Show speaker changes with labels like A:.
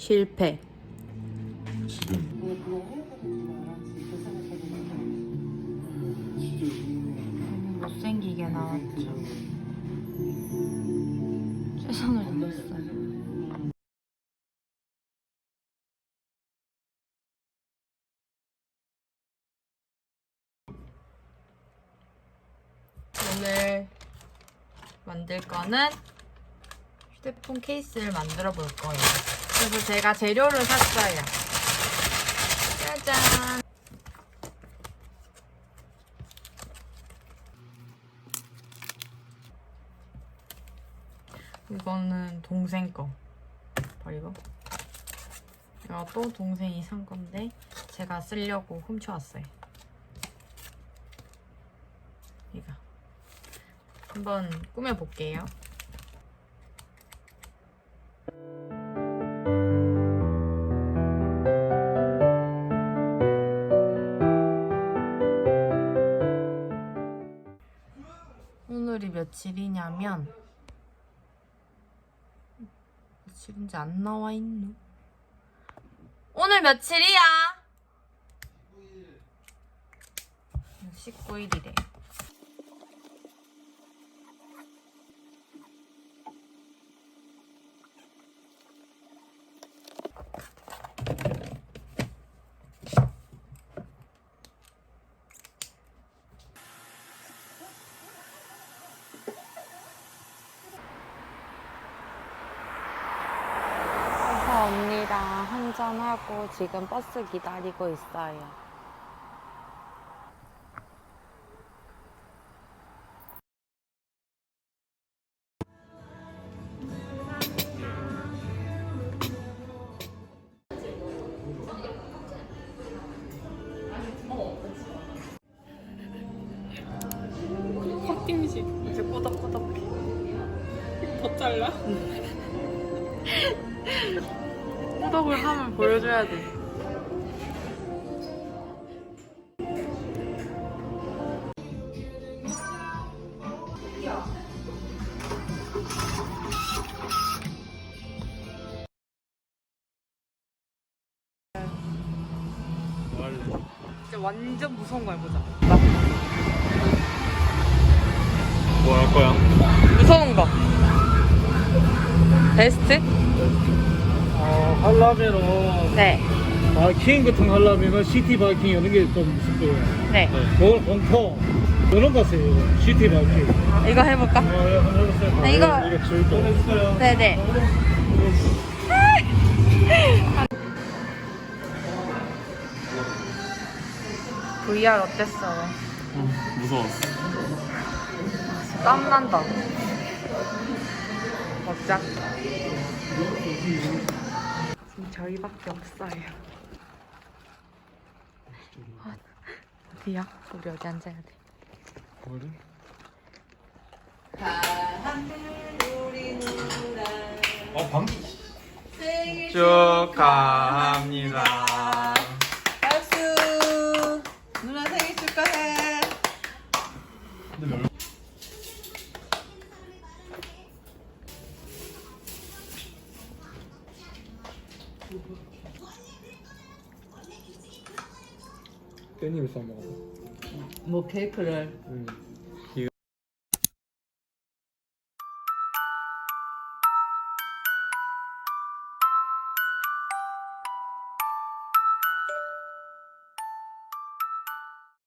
A: 실패.
B: 지금
A: 못생기게 나왔죠. 최선을 다했어요. 오늘 만들 거는 휴대폰 케이스를 만들어 볼 거예요. 그래서 제가 재료를 샀어요. 짜잔! 이거는 동생 거 버리고 이것도 동생이 산 건데 제가 쓰려고 훔쳐왔어요. 이거 한번 꾸며볼게요. 며칠이냐면 며칠인지 안 나와 있노? 오늘 며칠이야? 19일이래. 그래서 한잔하고 지금 버스 기다리고 있어요. 이제 꼬덕꼬덕해. 더 잘라? 꾸덕을 하면 보여줘야 돼. 진짜 완전 무서운 거 해보자.
B: 뭐 할 거야?
A: 무서운 거. 베스트?
B: 어, 하려면은
A: 네.
B: 바이킹 같은 거 하려면은 시티 바이킹 이런 게 좀 있을 거예요.
A: 네.
B: 그걸 공포 이런 거 세요. 시티 바이킹.
A: 이거 해볼까?
B: 어, 예, 한번 해보세요.
A: 네, 이거-
B: 이거 또 해주세요.
A: 네네. VR 어땠어요?
B: 무서웠어.
A: 땀 난다. 먹자. 지금 저희밖에 없어요. 어, 어디야? 우리 어디 앉아야 돼?
B: 그래? 아, 방
C: 축하합니다.
B: 깻잎을 싸 먹어.
D: 뭐 케이크를
B: 응.